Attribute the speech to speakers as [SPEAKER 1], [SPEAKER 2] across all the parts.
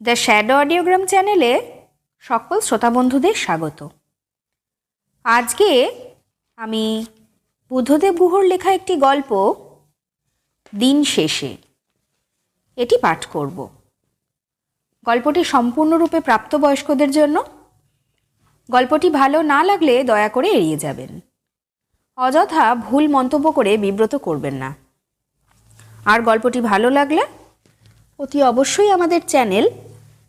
[SPEAKER 1] The shadow অডিওগ্রাম চ্যানেলে সকল শ্রোতা বন্ধুদের স্বাগত। আজকে আমি বুদ্ধদেব গুহর লেখা একটি গল্প, দিন শেষে, এটি পাঠ করব। গল্পটি সম্পূর্ণরূপে প্রাপ্তবয়স্কদের জন্য। গল্পটি ভালো না লাগলে দয়া করে এড়িয়ে যাবেন। অযথা ভুল মন্তব্য করে বিব্রত করবেন না। আর গল্পটি ভালো লাগলে অতি অবশ্যই আমাদের চ্যানেল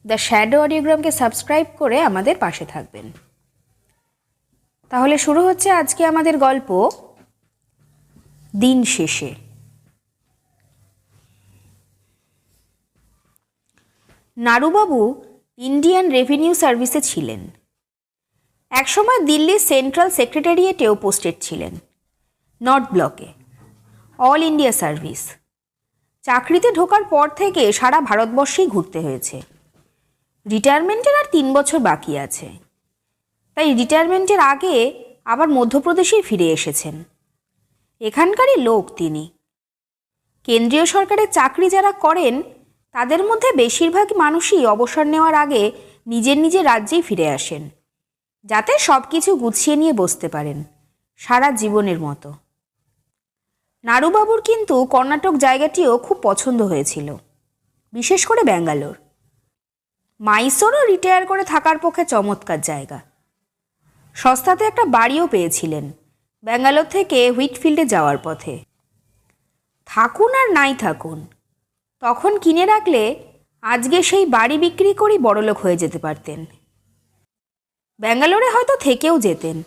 [SPEAKER 1] দ্য শ্যাডো অডিওগ্রামকে সাবস্ক্রাইব করে আমাদের পাশে থাকবেন। তাহলে শুরু হচ্ছে আজকে আমাদের গল্প দিন শেষে। নারুবাবু ইন্ডিয়ান রেভিনিউ সার্ভিসে ছিলেন। একসময় দিল্লির সেন্ট্রাল সেক্রেটারিয়েটেও পোস্টেড ছিলেন, নর্থ ব্লকে, অল ইন্ডিয়া সার্ভিস। চাকরিতে ঢোকার পর থেকে সারা ভারতবর্ষেই ঘুরতে হয়েছে। রিটায়ারমেন্টের আর তিন বছর বাকি আছে। তাই রিটায়ারমেন্টের আগে আবার মধ্যপ্রদেশেই ফিরে এসেছেন। এখানকারই লোক তিনি। কেন্দ্রীয় সরকারের চাকরি যারা করেন, তাদের মধ্যে বেশিরভাগ মানুষই অবসর নেওয়ার আগে নিজের নিজের রাজ্যেই ফিরে আসেন, যাতে সব কিছু গুছিয়ে নিয়ে বসতে পারেন সারা জীবনের মতো। নারুবাবুর কিন্তু কর্ণাটক জায়গাটিও খুব পছন্দ হয়েছিল, বিশেষ করে ব্যাঙ্গালোর। মাইসোরও রিটায়ার করে থাকার পক্ষে চমৎকার জায়গা। সস্তাতে একটা বাড়িও পেয়েছিলেন, ব্যাঙ্গালোর থেকে হুইটফিল্ডে যাওয়ার পথে। থাকুন আর নাই থাকুন, তখন কিনে রাখলে আজকে সেই বাড়ি বিক্রি করেই বড়লোক হয়ে যেতে পারতেন। ব্যাঙ্গালোরে হয়তো থেকেও যেতেন,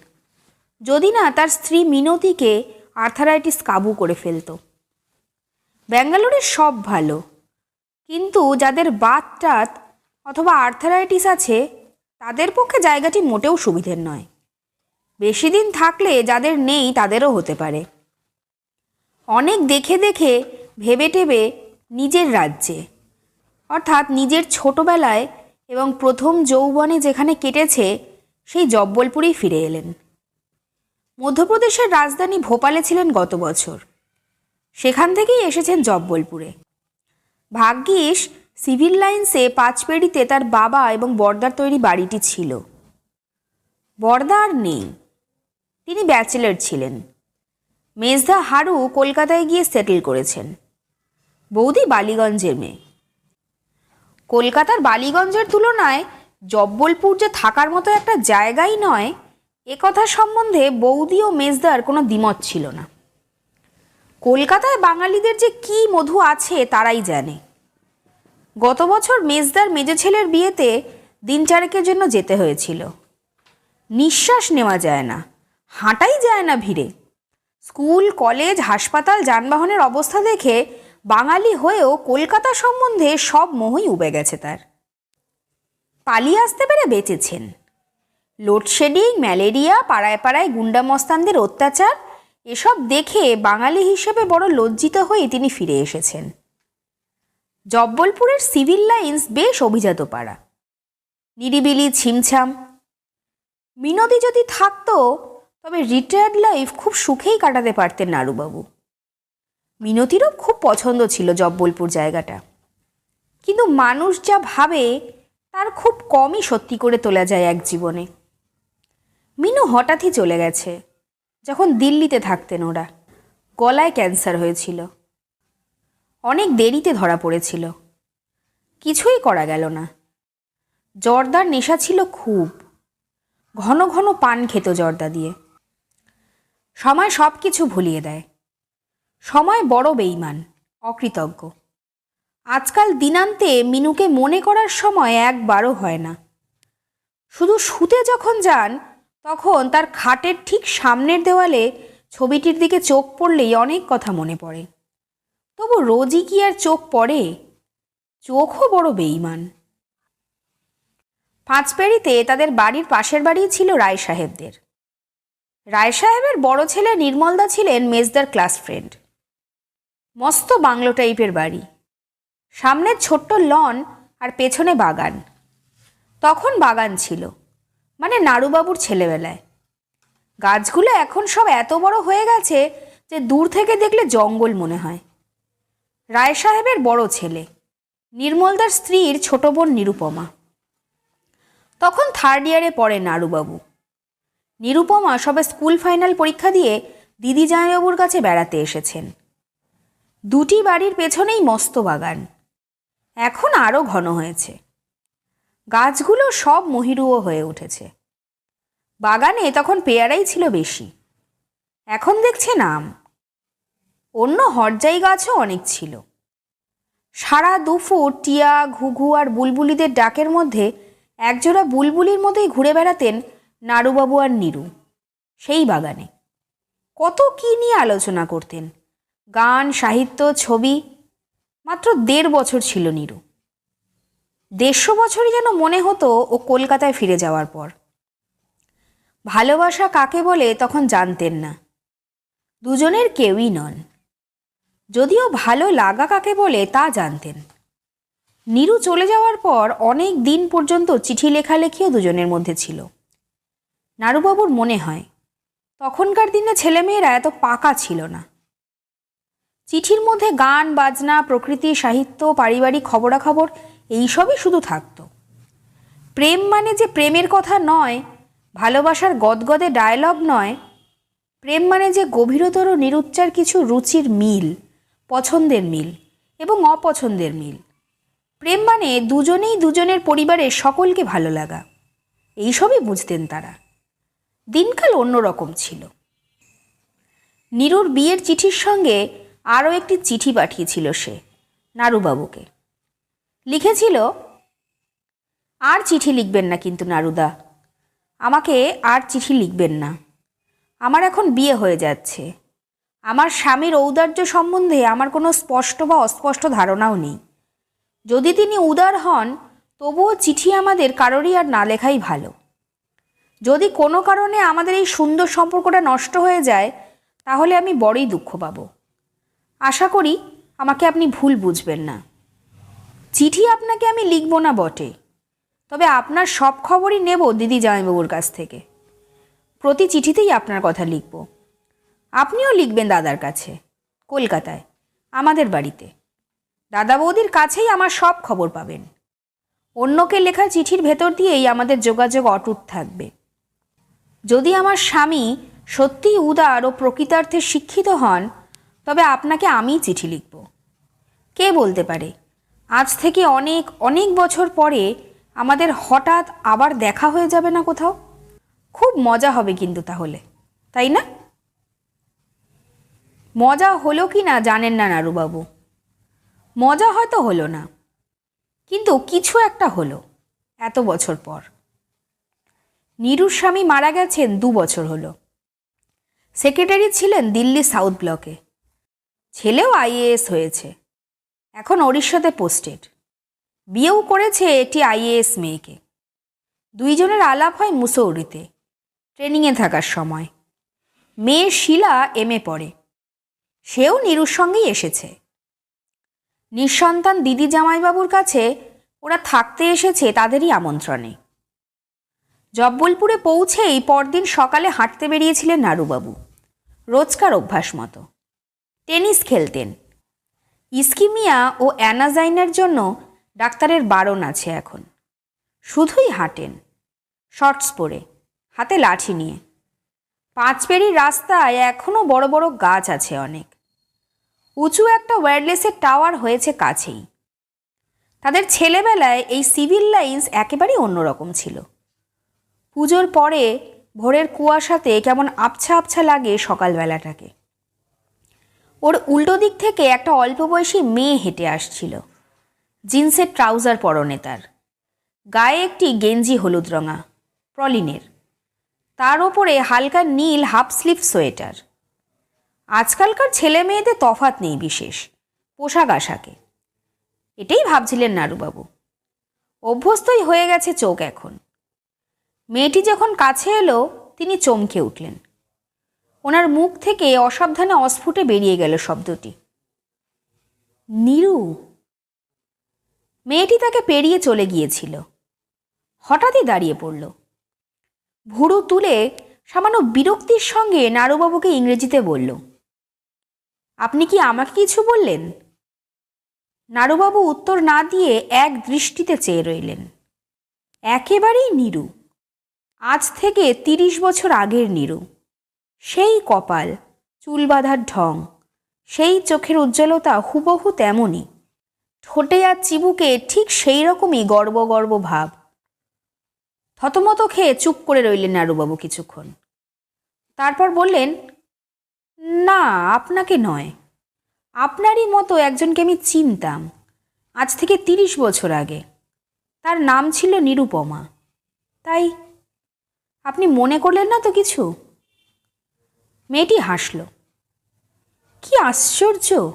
[SPEAKER 1] যদি না তার স্ত্রী মিনতিকে আর্থারাইটিস কাবু করে ফেলত। ব্যাঙ্গালোরে সব ভালো, কিন্তু যাদের বাত টাত অথবা আর্থারাইটিস আছে, তাদের পক্ষে জায়গাটি মোটেও সুবিধের নয়। বেশি দিন থাকলে যাদের নেই, তাদেরও হতে পারে। অনেক দেখে দেখে, ভেবে টেবে নিজের রাজ্যে। অর্থাৎ নিজের ছোটবেলায় এবং প্রথম যৌবনে যেখানে কেটেছে, সেই জব্বলপুরেই ফিরে এলেন। মধ্যপ্রদেশের রাজধানী ভোপালে ছিলেন গত বছর। সেখান থেকেই এসেছেন জব্বলপুরে। ভাগ্যিস সিভিল লাইন্সে পাঁচপেড়িতে তার বাবা এবং বর্দার তৈরি বাড়িটি ছিল। বর্দা আর নেই। তিনি ব্যাচেলার ছিলেন। মেজদা হারু কলকাতায় গিয়ে সেটেল করেছেন। বৌদি বালিগঞ্জের মেয়ে। কলকাতার বালিগঞ্জের তুলনায় জব্বলপুর যে থাকার মতো একটা জায়গাই নয়, এ কথা সম্বন্ধে বৌদি ও মেজদার কোনো দ্বিমত ছিল না। কলকাতায় বাঙালিদের যে কি মধু আছে তারাই জানে। গত বছর মেজদার মেজে ছেলের বিয়েতে দিন চারেকের জন্য যেতে হয়েছিল। নিঃশ্বাস নেওয়া যায় না, হাঁটাই যায় না ভিড়ে। স্কুল, কলেজ, হাসপাতাল, যানবাহনের অবস্থা দেখে বাঙালি হয়েও কলকাতা সম্বন্ধে সব মোহই উবে গেছে তার। পালিয়ে আসতে পেরে বেঁচেছেন। লোডশেডিং, ম্যালেরিয়া, পাড়ায় পাড়ায় গুন্ডা মস্তানদের অত্যাচার, এসব দেখে বাঙালি হিসেবে বড় লজ্জিত হয়ে তিনি ফিরে এসেছেন। জব্বলপুরের সিভিল লাইন্স বেশ অভিজাত পাড়া। নিরিবিলি ছিমছাম। মিনতি যদি থাকতো, তবে রিটায়ার্ড লাইফ খুব সুখেই কাটাতে পারতেন নারুবাবু মিনতিরও খুব পছন্দ ছিল জব্বলপুর জায়গাটা। কিন্তু মানুষ যা ভাবে, তার খুব কমই সত্যি করে তোলা যায় এক জীবনে। মিনু হঠাৎই চলে গেছে, যখন দিল্লিতে থাকতেন ওরা। গলায় ক্যান্সার হয়েছিল। অনেক দেরিতে ধরা পড়েছিল। কিছুই করা গেল না। জর্দার নেশা ছিল খুব। ঘন ঘন পান খেত জর্দা দিয়ে। সময় সব কিছু ভুলিয়ে দেয়। সময় বড় বেইমান অকৃতজ্ঞ। আজকাল দিনান্তে মিনুকে মনে করার সময় একবারও হয় না। শুধু শুতে যখন যান, তখন তার খাটের ঠিক সামনের দেওয়ালে ছবিটির দিকে চোখ পড়লেই অনেক কথা মনে পড়ে। তবু রোজই কি আর চোখ পড়ে? চোখও বড় বেইমান পাঁচপেড়িতে তাদের বাড়ির পাশের বাড়ি ছিল রায় সাহেবদের। রায় সাহেবের বড় ছেলে নির্মলদা ছিলেন মেজদার ক্লাস ফ্রেন্ড। মস্ত বাংলো টাইপের বাড়ি। সামনের ছোট্ট লন আর পেছনে বাগান। তখন বাগান ছিল মানে নাড়ুবাবুর ছেলেবেলায়। গাছগুলো এখন সব এত বড় হয়ে গেছে যে দূর থেকে দেখলে জঙ্গল মনে হয়। রায় সাহেবের বড় ছেলে। নির্মলদার স্ত্রীর ছোট বোন নিরুপমা। তখন থার্ড ইয়ারে পড়ে নারুবাবু নিরুপমা সবে স্কুল ফাইনাল পরীক্ষা দিয়ে দিদি জামাইবাবুর কাছে বেড়াতে এসেছেন। দুটি বাড়ির পেছনেই মস্ত বাগান। এখন আরও ঘন হয়েছে। গাছগুলো সব মহিরুও হয়ে উঠেছে। বাগানে তখন পেয়ারাই ছিল বেশি। এখন দেখছে নাম অন্য হরজাই গাছও অনেক ছিল। সারা দুফুট টিয়া, ঘুঘু আর বুলবুলিদের ডাকের মধ্যে একজোড়া বুলবুলির মতোই ঘুরে বেড়াতেন নারুবাবু আর নিরু সেই বাগানে। কত কী নিয়ে আলোচনা করতেন, গান, সাহিত্য, ছবি, মাত্র দেড় বছর ছিল নিরু। দেড়শো বছরই যেন মনে হতো ও কলকাতায় ফিরে যাওয়ার পর। ভালোবাসা কাকে বলে তখন জানতেন না। দুজনের কেউই নন। যদিও ভালো লাগা কাকে বলে তা জানতেন। নীরু চলে যাওয়ার পর অনেক দিন পর্যন্ত চিঠি লেখালেখিও দুজনের মধ্যে ছিল। নারুবাবুর মনে হয়, তখনকার দিনে ছেলেমেয়েরা এত পাকা ছিল না। চিঠির মধ্যে গান, বাজনা, প্রকৃতি, সাহিত্য, পারিবারিক খবরাখবর এইসবই শুধু থাকত। প্রেম মানে যে প্রেমের কথা নয়, ভালোবাসার গদগদে ডায়লগ নয়, প্রেম মানে যে গভীরতর নিরুচ্চার কিছু রুচির মিল। পছন্দের মিল এবং অপছন্দের মিল। প্রেম মানে দুজনেই দুজনের পরিবারের সকলকে ভালো লাগা। এইসবই বুঝতেন তারা। দিনকাল অন্যরকম ছিল। নীরুর বিয়ের চিঠির সঙ্গে আরও একটি চিঠি পাঠিয়েছিল সে, নারুবাবুকে। লিখেছিল, আর চিঠি লিখবেন না কিন্তু নারুদা। আমাকে আর চিঠি লিখবেন না। আমার এখন বিয়ে হয়ে যাচ্ছে। আমার স্বামীর ঔদার্য সম্বন্ধে আমার কোনো স্পষ্ট বা অস্পষ্ট ধারণাও নেই। যদি তিনি উদার হন, তবুও চিঠি আমাদের কারোরই আর না লেখাই ভালো। যদি কোনো কারণে আমাদের এই সুন্দর সম্পর্কটা নষ্ট হয়ে যায়, তাহলে আমি বড়ই দুঃখ পাব। আশা করি আমাকে আপনি ভুল বুঝবেন না। চিঠি আপনাকে আমি লিখব না বটে। তবে আপনার সব খবরই নেব দিদি জামাইবাবুর কাছ থেকে। প্রতি চিঠিতেই আপনার কথা লিখব। আপনিও লিখবেন দাদার কাছে, কলকাতায়, আমাদের বাড়িতে। দাদা বৌদির কাছেই আমার সব খবর পাবেন। অন্যকে লেখা চিঠির ভেতর দিয়েই আমাদের যোগাযোগ অটুট থাকবে। যদি আমার স্বামী সত্যিই উদার ও প্রকৃতার্থে শিক্ষিত হন, তবে আপনাকে আমিই চিঠি লিখব। কে বলতে পারে? আজ থেকে অনেক অনেক বছর পরে আমাদের হঠাৎ আবার দেখা হয়ে যাবে না কোথাও? খুব মজা হবে কিন্তু তাহলে, তাই না? মজা হলো কি না জানেন না নারুবাবু। মজা হয়তো হলো না, কিন্তু কিছু একটা হলো এত বছর পর। নীরুর স্বামী মারা গেছেন দু বছর হলো। সেক্রেটারি ছিলেন দিল্লি সাউথ ব্লকে। ছেলেও আইএএস হয়েছে, এখন ওড়িশাতে পোস্টেড। বিয়েও করেছে এটি আইএএস মেয়েকে। দুইজনের আলাপ হয় মুসৌরিতে, ট্রেনিংয়ে থাকার সময়। মেয়ে শিলা এম এ পড়ে। সেও নীরুর সঙ্গেই এসেছে। নিঃসন্তান দিদি জামাইবাবুর কাছে ওরা থাকতে এসেছে তাদেরই আমন্ত্রণে। জব্বলপুরে পৌঁছেই পরদিন সকালে হাঁটতে বেরিয়েছিলেন নারুবাবু। রোজকার অভ্যাস মতো। টেনিস খেলতেন। ইস্কিমিয়া ও অ্যানাজাইনার জন্য ডাক্তারের বারণ আছে এখন। শুধুই হাঁটেন। শর্টস পরে, হাতে লাঠি নিয়ে। পাঁচপেরির রাস্তায় এখনও বড় বড় গাছ আছে অনেক। উঁচু একটা ওয়্যারলেসের টাওয়ার হয়েছে কাছেই। তাদের ছেলেবেলায় এই সিভিল লাইন্স একেবারেই অন্যরকম ছিল। পুজোর পরে ভোরের কুয়াশাতে কেমন আবছা আবছা লাগে সকালবেলাটাকে। ওর উল্টো দিক থেকে একটা অল্প বয়সী মেয়ে হেঁটে আসছিল। জিন্সের ট্রাউজার পরনে তার। গায়ে একটি গেঞ্জি হলুদ রঙা, প্রলিনের। তার ওপরে হালকা নীল হাফ স্লিভ সোয়েটার। আজকালকার ছেলে মেয়েদের তফাত নেই বিশেষ। পোশাক আশাকে। এটাই ভাবছিলেন নারুবাবু অভ্যস্তই হয়ে গেছে চোখ এখন। মেয়েটি যখন কাছে এলো, তিনি চমকে উঠলেন। ওনার মুখ থেকে অসাবধানে অস্ফুটে বেরিয়ে গেল শব্দটি। নিরু। মেয়েটি তাকে পেরিয়ে চলে গিয়েছিল। হঠাৎই দাঁড়িয়ে পড়ল। ভুরু তুলে সামান্য বিরক্তির সঙ্গে নারুবাবুকে ইংরেজিতে বলল আপনি কি আমাকে কিছু বললেন? নারুবাবু উত্তর না দিয়ে এক দৃষ্টিতে চেয়ে রইলেন। একেবারেই নিরু। আজ থেকে তিরিশ বছর আগের নিরু। সেই কপাল, চুল বাঁধার ঢং, সেই চোখের উজ্জ্বলতা হুবহু তেমনই। ঠোঁটে আর চিবুকে ঠিক সেই রকমই গর্ব গর্ব ভাব। থতমত খেয়ে চুপ করে রইলেন নারুবাবু কিছুক্ষণ। তারপর বললেন না, আপনাকে নয়। আপনারই মতো একজনকে আমি চিনতাম, আজ থেকে তিরিশ বছর আগে। তার নাম ছিল নিরুপমা। তাই আপনি মনে করলেন না তো কিছু? মেয়েটি হাসল। কি আশ্চর্য!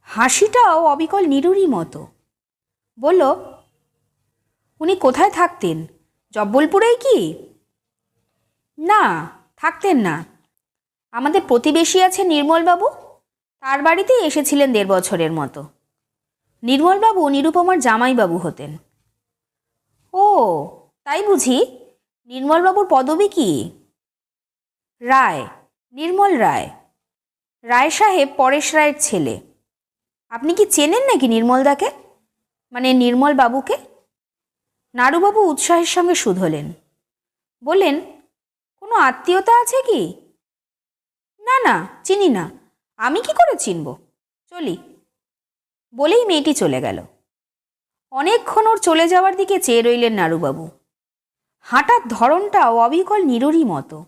[SPEAKER 1] হাসিটাও অবিকল নিরুরই মতো। বলল, উনি কোথায় থাকতেন? জব্বলপুরেই কি? না, থাকতেন না। আমাদের প্রতিবেশী আছে নির্মলবাবু। তার বাড়িতেই এসেছিলেন দেড় বছরের মতো। নির্মলবাবু নিরুপমার জামাইবাবু হতেন। ও, তাই বুঝি? নির্মলবাবুর পদবী কি? রায়, নির্মল রায়। রায় সাহেব পরেশ রায়ের ছেলে। আপনি কি চেনেন নাকি নির্মলদাকে? মানে নির্মল বাবুকে নাড়ুবাবু উৎসাহের সঙ্গে শুধলেন বললেন, কোনো আত্মীয়তা আছে কি? না না, চিনি না। আমি কি করে চিনব? চলি। বলেই মেয়েটি চলে গেল। অনেকক্ষণ ওর চলে যাওয়ার দিকে চেয়ে রইলেন নাড়ুবাবু। হাঁটার ধরনটাও অবিকল নিরুরই মতো।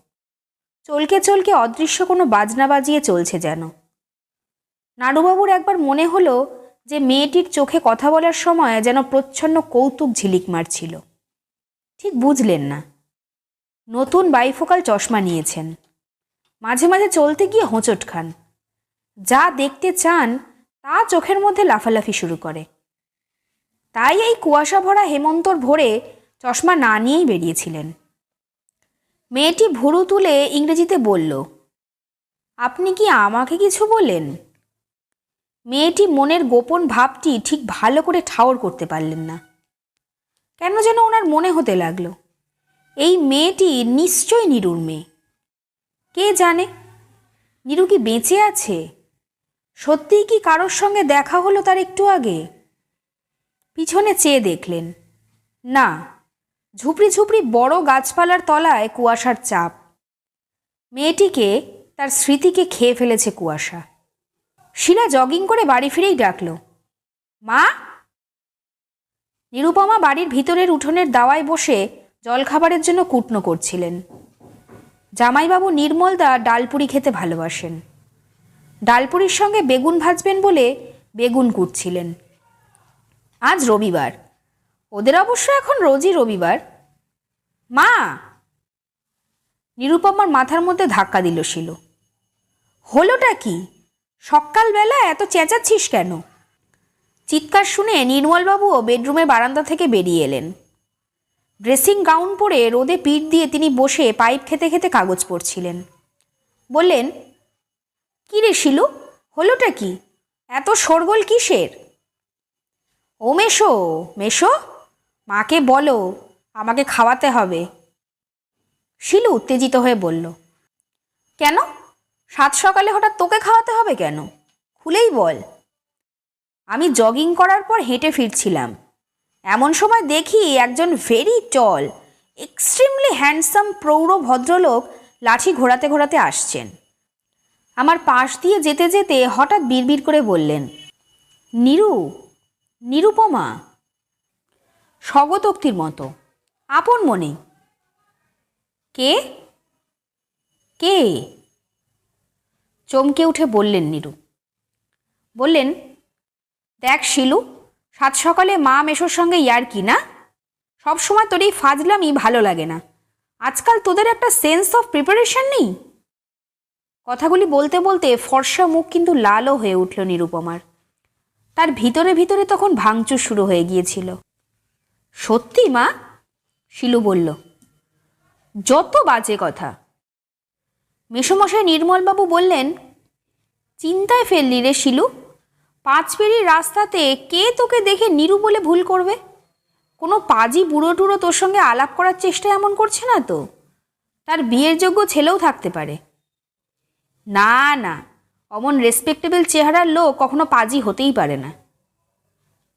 [SPEAKER 1] চলকে চলকে অদৃশ্য কোনো বাজনা বাজিয়ে চলছে যেন। নাড়ুবাবুর একবার মনে হলো যে মেয়েটির চোখে কথা বলার সময় যেন প্রচ্ছন্ন কৌতুক ঝিলিক মারছিল। ঠিক বুঝলেন না। নতুন বাইফোকাল চশমা নিয়েছেন। মাঝে মাঝে চলতে গিয়ে হোঁচট খান। যা দেখতে চান, তা চোখের মধ্যে লাফালাফি শুরু করে। তাই এই কুয়াশা ভরা হেমন্তর ভোরে চশমা না নিয়েই বেরিয়েছিলেন। মেয়েটি ভুরু তুলে ইংরেজিতে বলল, আপনি কি আমাকে কিছু বলেন মেয়েটি মনের গোপন ভাবটি ঠিক ভালো করে ঠাওর করতে পারলেন না। কেন যেন ওনার মনে হতে লাগল, এই মেয়েটি নিশ্চয়ই নিরুর মেয়ে। কে জানে? নিরু কি বেঁচে আছে? সত্যিই কি কারোর সঙ্গে দেখা হলো তার একটু আগে? পিছনে চেয়ে দেখলেন। না, ঝুপড়ি ঝুপড়ি বড় গাছপালার তলায় কুয়াশার চাপ। মেয়েটিকে, তার স্মৃতিকে খেয়ে ফেলেছে কুয়াশা। শিলা জগিং করে বাড়ি ফিরেই ডাকল, মা? নিরুপমা বাড়ির ভিতরের উঠোনের দাওয়ায় বসে জলখাবারের জন্য কুটনো করছিলেন। জামাইবাবু নির্মলদা ডালপুরি খেতে ভালোবাসেন। ডালপুরির সঙ্গে বেগুন ভাজবেন বলে বেগুন কুটছিলেন। আজ রবিবার। ওদের অবশ্য এখন রোজই রবিবার। মা! নিরুপমার মাথার মধ্যে ধাক্কা দিল শিলু। হলোটা কি? সকালবেলা এত চেঁচাচ্ছিস কেন? চিৎকার শুনে নির্মলবাবুও বেডরুমের বারান্দা থেকে বেরিয়ে এলেন। ড্রেসিং গাউন পরে রোদে পিঠ দিয়ে তিনি বসে পাইপ খেতে খেতে কাগজ পড়ছিলেন। বললেন, কী রে শিলু, হলোটা কি? এত শোরগোল কিসের? ও মেশো মেশো, মাকে বলো, আমাকে খাওয়াতে হবে। শিলু উত্তেজিত হয়ে বলল, কেন? সাত সকালে হঠাৎ তোকে খাওয়াতে হবে কেন? খুলেই বল। আমি জগিং করার পর হেঁটে ফিরছিলাম। এমন সময় দেখি একজন ভেরি টল এক্সট্রিমলি হ্যান্ডসাম প্রৌঢ় ভদ্রলোক লাঠি ঘোরাতে ঘোরাতে আসছেন। আমার পাশ দিয়ে যেতে যেতে হঠাৎ বিড়বিড় করে বললেন, নিরু, নিরুপমা, স্বগতোক্তির মতো, আপন মনে। কে? কে? চমকে উঠে বললেন নিরু। বললেন, দেখ শিলু সাত সকালে মা মেশোর সঙ্গে ইয়ার কি না? সবসময় তোর এই ফাজলামি ভালো লাগে না। আজকাল তোদের একটা সেন্স অফ প্রিপারেশন নেই? কথাগুলি বলতে বলতে ফর্সা মুখ কিন্তু লালও হয়ে উঠল নিরুপমার। তার ভিতরে ভিতরে তখন ভাঙচুর শুরু হয়ে গিয়েছিল। সত্যি, মা? শিলু বলল। যত বাজে কথা। মেসমশাই নির্মলবাবু বললেন, চিন্তায় ফেললি রে শিলু। পাঁচ পেরির রাস্তাতে কে তোকে দেখে নিরু বলে ভুল করবে? কোনো পাজি বুড়ো টুড়ো তোর সঙ্গে আলাপ করার চেষ্টা এমন করছে না তো? তার বিয়ের যোগ্য ছেলেও থাকতে পারে। না না, অমন রেসপেক্টেবল চেহারার লোক কখনো পাজি হতেই পারে না।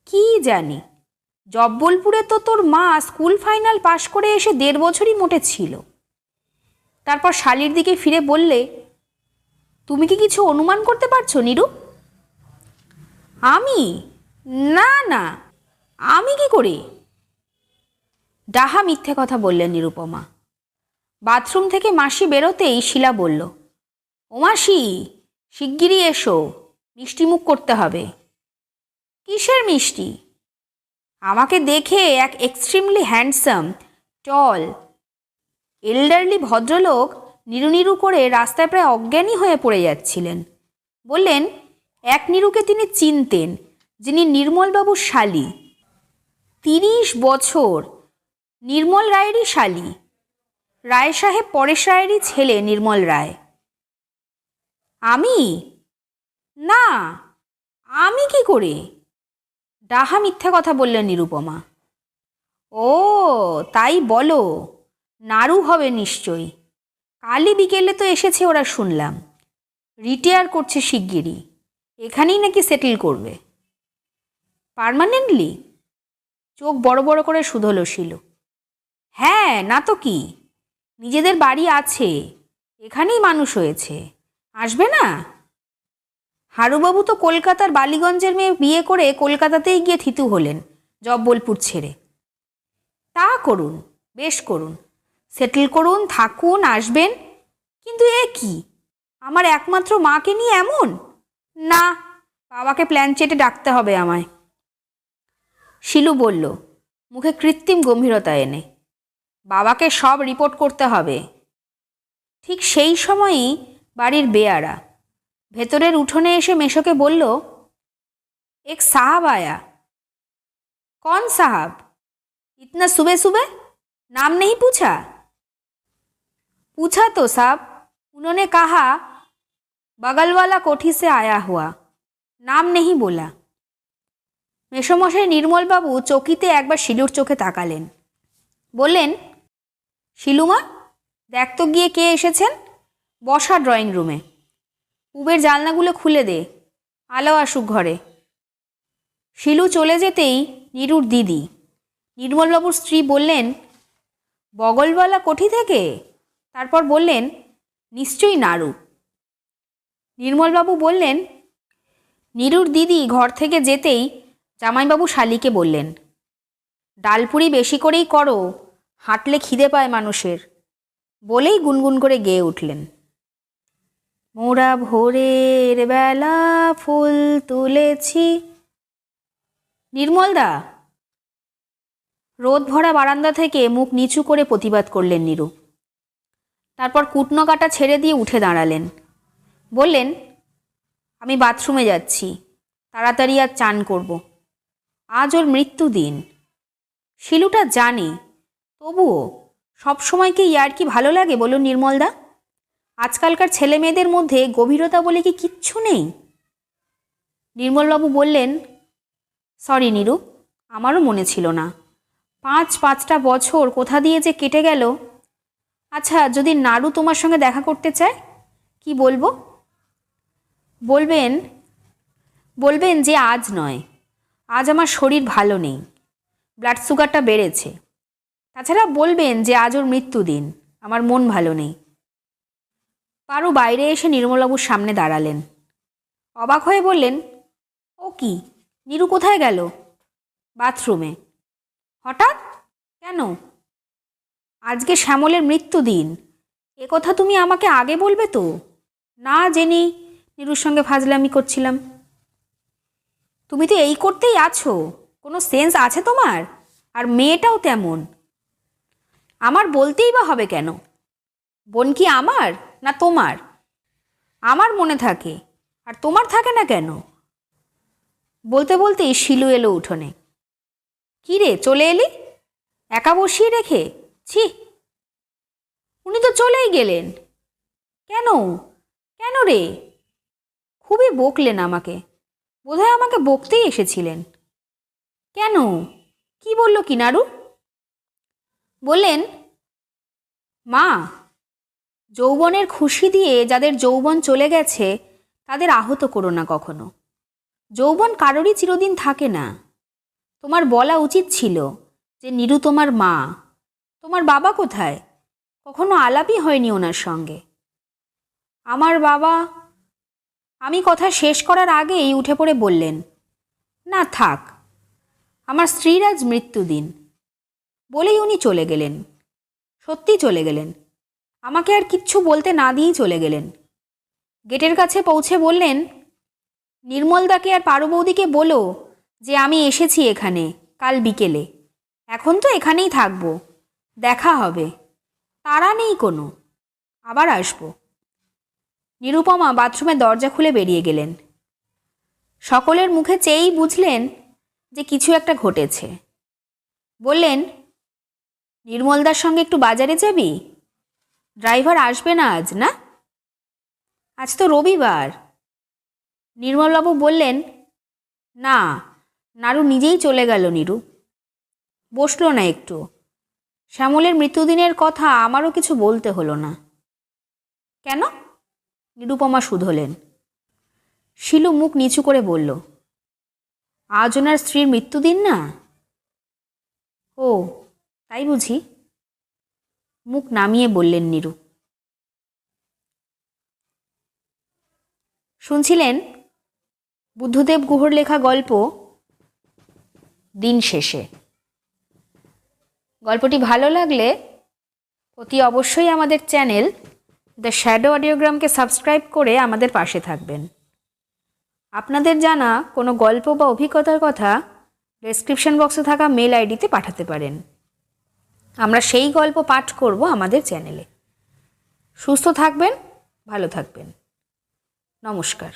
[SPEAKER 1] কি জানি, জব্বলপুরে তো তোর মা স্কুল ফাইনাল পাশ করে এসে দেড় বছরই মোটে ছিল। তারপর শালির দিকে ফিরে বললে, তুমি কি কিছু অনুমান করতে পারছ, নিরু? আমি? না না। আমি কি করি? ডাহা মিথ্যে কথা বললেন নিরুপমা। বাথরুম থেকে মাসি বেরোতেই শিলা বলল, ও মাসি, শিগগিরই এসো, মিষ্টি মুখ করতে হবে। কিসের মিষ্টি? আমাকে দেখে এক এক্সট্রিমলি হ্যান্ডসাম টল এল্ডারলি ভদ্রলোক নিরু নিরু করে রাস্তায় প্রায় অজ্ঞানী হয়ে পড়ে যাচ্ছিলেন। বললেন এক নিরুকে তিনি চিনতেন, যিনি নির্মলবাবুর শালী। তিরিশ বছর নির্মল রায়েরই শালী। রায় সাহেব পরেশ রায়েরই ছেলে নির্মল রায়। আমি? না, আমি কি করে? ডাহা মিথ্যা কথা বললেন নিরুপমা। ও, তাই বলো নাড়ু হবে নিশ্চয়ই। কালই বিকেলে তো এসেছে ওরা শুনলাম। রিটায়ার করছে শিগগিরই। এখানেই নাকি সেটেল করবে। পার্মানেন্টলি চোখ বড় বড় করে শুধলো শিল। হ্যাঁ না তো কি? নিজেদের বাড়ি আছে। এখানেই মানুষ হয়েছে। আসবে না? হারুবাবু তো কলকাতার বালিগঞ্জের মেয়ে বিয়ে করে কলকাতাতেই গিয়ে থিতু হলেন, জব্বলপুর ছেড়ে। তা করুন, বেশ করুন। সেটেল করুন, থাকুন, আসবেন। কিন্তু এ কি? আমার একমাত্র মাকে নিয়ে এমন? না বাবাকে প্ল্যান চেটে ডাকতে হবে আমায় শিলু বলল মুখে কৃত্রিম গম্ভীরতা এনে বাবাকে সব রিপোর্ট করতে হবে ঠিক সেই সময়ই বাড়ির বেয়ারা ভেতরের উঠোনে এসে মেশোকে বলল এক সাহাব আয়া कौन साहब इतना सुबह सुबह नाम नहीं पूछा पूछा तो साहब उन्होंने कहा बगल वाला कोठी से आया हुआ নাম নেই বলা মেসমশাই নির্মলবাবু চকিতে একবার শিলুর চোখে তাকালেন বললেন শিলুমা দেখ তো গিয়ে কে এসেছেন বসা ড্রয়িং রুমে পুবের জানলাগুলো খুলে দে আলো আসুক ঘরে শিলু চলে যেতেই নিরুর দিদি নির্মলবাবুর স্ত্রী বললেন বগলওয়ালা কোঠি থেকে তারপর বললেন নিশ্চয়ই নাড়ু নির্মলবাবু বললেন, নিরুর দিদি ঘর থেকে যেতেই জামাইবাবু শালিকে বললেন, ডালপুরি বেশি করেই করো, হাঁটলে খিদে পায় মানুষের। বলেই গুনগুন করে গেয়ে উঠলেন। মোরা ভোরের বেলা ফুল তুলেছি। নির্মলদা রোদ ভরা বারান্দা থেকে মুখ নিচু করে প্রতিবাদ করলেন নিরু। তারপর কুটনো কাটা ছেড়ে দিয়ে উঠে দাঁড়ালেন। বললেন, আমি বাথরুমে যাচ্ছি, তাড়াতাড়ি আর চান করব। আজ ওর মৃত্যু দিন। শিলুটা জানে, তবুও সবসময় কি ইয়ার কি ভালো লাগে বলুন নির্মলদা আজকালকার ছেলে মেয়েদের মধ্যে গভীরতা বলে কি কিচ্ছু নেই? নির্মলবাবু বললেন, সরি নিরু, আমারও মনে ছিল না। পাঁচ পাঁচটা বছর কোথা দিয়ে যে কেটে গেল। আচ্ছা যদি নাড়ু তোমার সঙ্গে দেখা করতে চায়, কি বলব? বলবেন বলবেন যে আজ নয়, আজ আমার শরীর ভালো নেই ব্লাড সুগারটা বেড়েছে। তাছাড়া বলবেন যে আজ ওর মৃত্যুদিন আমার মন ভালো নেই। পারু বাইরে এসে নির্মলাবুর সামনে দাঁড়ালেন। অবাক হয়ে বললেন, ও কি, নিরু কোথায় গেল? বাথরুমে। হঠাৎ? কেন? আজকে শ্যামলের মৃত্যুদিন এ কথা তুমি আমাকে আগে বলবে তো? না জেনেই নিরুর সঙ্গে ফাজলামি করছিলাম। তুমি তো এই করতেই আছো। কোনো সেন্স আছে তোমার? আর মেয়েটাও তেমন। আমার বলতেই বা হবে কেন? বোন কি আমার না তোমার? আমার মনে থাকে। আর তোমার থাকে না কেন? বলতে বলতেই শিলু এলো উঠোনে। কী রে, চলে এলি? একা বসিয়ে রেখে? ছি। উনি তো চলেই গেলেন। কেন? কেন রে? খুবই বকলেন আমাকে। বোধহয় আমাকে বকতেই এসেছিলেন। কেন? কি বলল কিনারু? বললেন, মা, যৌবনের খুশি দিয়ে যাদের যৌবন চলে গেছে, তাদের আহত করো না কখনো। যৌবন কারোরই চিরদিন থাকে না। তোমার বলা উচিত ছিল যে, নিরু তোমার মা। তোমার বাবা কোথায়? কখনো আলাপই হয়নি ওনার সঙ্গে। আমার বাবা আমি কথা শেষ করার আগেই উঠে পড়ে বললেন, না থাক, আমার স্ত্রীর আজ মৃত্যুদিন বলেই উনি চলে গেলেন। সত্যি চলে গেলেন। আমাকে আর কিচ্ছু বলতে না দিয়েই চলে গেলেন। গেটের কাছে পৌঁছে বললেন, নির্মলদাকে আর পারু বৌদিকে বলো যে আমি এসেছি এখানে, কাল বিকেলে। এখন তো এখানেই থাকব, দেখা হবে। তারা নেই কোনো। আবার আসব। নিরুপমা বাথরুমের দরজা খুলে বেরিয়ে গেলেন। সকলের মুখে চেয়েই বুঝলেন যে কিছু একটা ঘটেছে। বললেন, নির্মলদার সঙ্গে একটু বাজারে যাবি? ড্রাইভার আসবে না আজ না? আজ তো রবিবার। নির্মলবাবু বললেন, না নাড়ু নিজেই চলে গেল নিরু। বসল না একটু। শ্যামলের মৃত্যুদিনের কথা আমারও কিছু বলতে হলো না। কেন? নিরুপমা শুধলেন। শিলু মুখ নিচু করে বলল, আজ ওনার স্ত্রীর মৃত্যুদিন না? ও, তাই বুঝি? মুখ নামিয়ে বললেন নিরু। শুনছিলেন? বুদ্ধদেব গুহর লেখা গল্প দিন শেষে। গল্পটি ভালো লাগলে অতি অবশ্যই আমাদের চ্যানেল দ্য শ্যাডো অডিওগ্রামকে সাবস্ক্রাইব করে আমাদের পাশে থাকবেন। আপনাদের জানা কোনো গল্প বা অভিজ্ঞতার কথা ডেসক্রিপশন বক্সে থাকা মেল আইডিতে পাঠাতে পারেন। আমরা সেই গল্প পাঠ করব আমাদের চ্যানেলে সুস্থ থাকবেন, ভালো থাকবেন। নমস্কার।